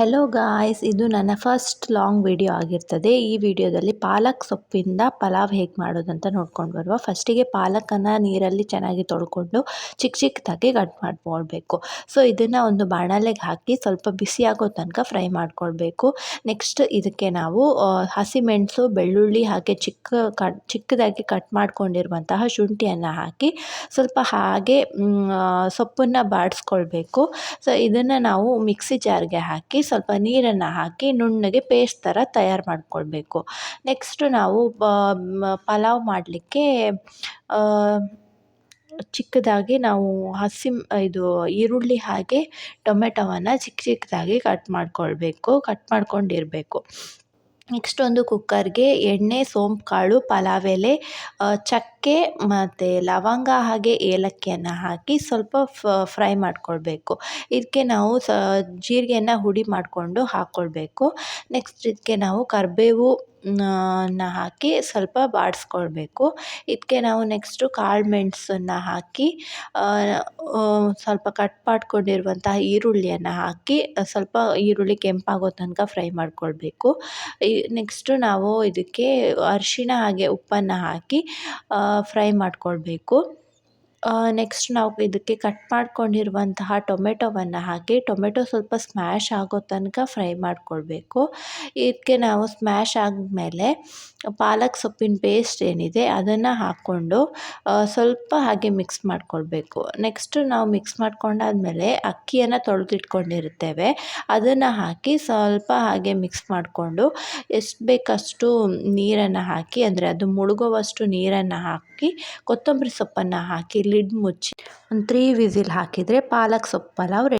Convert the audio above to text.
Hello guys ಇದು ನನ್ನ first long video ಆಗಿರ್ತದೆ. ಈ ವಿಡಿಯೋದಲ್ಲಿ ಪಾಲಕ್ ಸೊಪ್ಪಿಂದ ಪಲಾವ್ ಹೇಗೆ ಮಾಡೋದಂತ ನೋಡ್ಕೊಂಡು ಬರುವ. ಫಸ್ಟಿಗೆ ಪಾಲಕನ್ನು ನೀರಲ್ಲಿ ಚೆನ್ನಾಗಿ ತೊಳ್ಕೊಂಡು ಚಿಕ್ಕ ಚಿಕ್ಕದಾಗಿ ಕಟ್ ಮಾಡ್ಕೊಳ್ಬೇಕು ಸೊ ಇದನ್ನು ಒಂದು ಬಾಣಲೆಗೆ ಹಾಕಿ ಸ್ವಲ್ಪ ಬಿಸಿ ಆಗೋ ತನಕ ಫ್ರೈ ಮಾಡ್ಕೊಳ್ಬೇಕು. ನೆಕ್ಸ್ಟ್ ಇದಕ್ಕೆ ನಾವು ಹಸಿಮೆಣಸು ಬೆಳ್ಳುಳ್ಳಿ ಹಾಗೆ ಚಿಕ್ಕ ಚಿಕ್ಕದಾಗಿ ಕಟ್ ಮಾಡ್ಕೊಂಡಿರುವಂತಹ ಶುಂಠಿಯನ್ನು ಹಾಕಿ ಸ್ವಲ್ಪ ಹಾಗೆ ಸೊಪ್ಪನ್ನು ಬಾಡಿಸ್ಕೊಳ್ಬೇಕು. ಸೊ ಇದನ್ನು ನಾವು ಮಿಕ್ಸಿ ಜಾರ್ಗೆ ಹಾಕಿ ಸ್ವಲ್ಪ ನೀರನ್ನು ಹಾಕಿ ನುಣ್ಣಗೆ ಪೇಸ್ಟ್ ಥರ ತಯಾರು ಮಾಡಿಕೊಳ್ಬೇಕು. ನೆಕ್ಸ್ಟು ನಾವು ಪಲಾವ್ ಮಾಡಲಿಕ್ಕೆ ಚಿಕ್ಕದಾಗಿ ನಾವು ಹಸಿ, ಇದು ಈರುಳ್ಳಿ ಹಾಗೆ ಟೊಮೆಟೊವನ್ನು ಚಿಕ್ಕ ಚಿಕ್ಕದಾಗಿ ಕಟ್ ಮಾಡಿಕೊಳ್ಬೇಕು ಕಟ್ ಮಾಡ್ಕೊಂಡಿರಬೇಕು. ನೆಕ್ಸ್ಟ್ ಒಂದು ಕುಕ್ಕರ್ಗೆ ಎಣ್ಣೆ, ಸೋಂಪು, ಕಾಳು, ಪಲಾವ್ ಎಲೆ ಚಕ್ಕೆ ಮತ್ತು ಲವಂಗ ಹಾಗೆ ಏಲಕ್ಕಿಯನ್ನು ಹಾಕಿ ಸ್ವಲ್ಪ ಫ್ರೈ ಮಾಡಿಕೊಳ್ಬೇಕು. ಇದಕ್ಕೆ ನಾವು ಸ, ಜೀರಿಗೆಯನ್ನು ಹುಡಿ ಮಾಡಿಕೊಂಡು ಹಾಕ್ಕೊಳ್ಬೇಕು ನೆಕ್ಸ್ಟ್ ಇದಕ್ಕೆ ನಾವು ಕರಿಬೇವು ನ ಹಾಕಿ ಸ್ವಲ್ಪ ಬಾಡಿಸ್ಕೊಳ್ಬೇಕು. ಇದಕ್ಕೆ ನಾವು ನೆಕ್ಸ್ಟು ಕಾಳು ಮೆಣಸನ್ನ ಹಾಕಿ ಸ್ವಲ್ಪ ಕಟ್ ಮಾಡ್ಕೊಂಡಿರುವಂತಹ ಈರುಳ್ಳಿಯನ್ನು ಹಾಕಿ ಸ್ವಲ್ಪ ಈರುಳ್ಳಿ ಕೆಂಪಾಗೋ ತನಕ ಫ್ರೈ ಮಾಡಿಕೊಳ್ಬೇಕು. ಈ, ನೆಕ್ಸ್ಟು ನಾವು ಇದಕ್ಕೆ ಅರಿಶಿಣ ಹಾಗೆ ಉಪ್ಪನ್ನು ಹಾಕಿ ಫ್ರೈ ಮಾಡಿಕೊಳ್ಬೇಕು. ನೆಕ್ಸ್ಟ್ ನಾವು ಇದಕ್ಕೆ ಕಟ್ ಮಾಡ್ಕೊಂಡಿರುವಂತಹ ಟೊಮೆಟೊವನ್ನು ಹಾಕಿ, ಟೊಮೆಟೊ ಸ್ವಲ್ಪ ಸ್ಮ್ಯಾಶ್ ಆಗೋ ತನಕ ಫ್ರೈ ಮಾಡಿಕೊಳ್ಬೇಕು. ಇದಕ್ಕೆ ನಾವು ಸ್ಮ್ಯಾಶ್ ಆದಮೇಲೆ ಪಾಲಕ್ ಸೊಪ್ಪಿನ ಪೇಸ್ಟ್ ಏನಿದೆ ಅದನ್ನು ಹಾಕ್ಕೊಂಡು ಸ್ವಲ್ಪ ಹಾಗೆ ಮಿಕ್ಸ್ ಮಾಡಿಕೊಳ್ಬೇಕು. ನೆಕ್ಸ್ಟ್ ನಾವು ಮಿಕ್ಸ್ ಮಾಡ್ಕೊಂಡಾದಮೇಲೆ ಅಕ್ಕಿಯನ್ನು ತೊಳೆದಿಟ್ಕೊಂಡಿರ್ತೇವೆ ಅದನ್ನು ಹಾಕಿ ಸ್ವಲ್ಪ ಹಾಗೆ ಮಿಕ್ಸ್ ಮಾಡಿಕೊಂಡು, ಎಷ್ಟು ಬೇಕಷ್ಟು ನೀರನ್ನು ಹಾಕಿ, ಅಂದರೆ ಅದು ಮುಳುಗುವಷ್ಟು ನೀರನ್ನು ಹಾಕಿ, ಕೊತ್ತಂಬರಿ ಸೊಪ್ಪನ್ನು ಹಾಕಿ ಲಿಡ್ ಮುಚ್ಚಿ. ಒಂದು ತ್ರೀ ವಿಸಿಲ್ ಹಾಕಿದರೆ ಪಾಲಕ್ ಸೊಪ್ಪು ಪಲಾವ್ ರೆಡಿ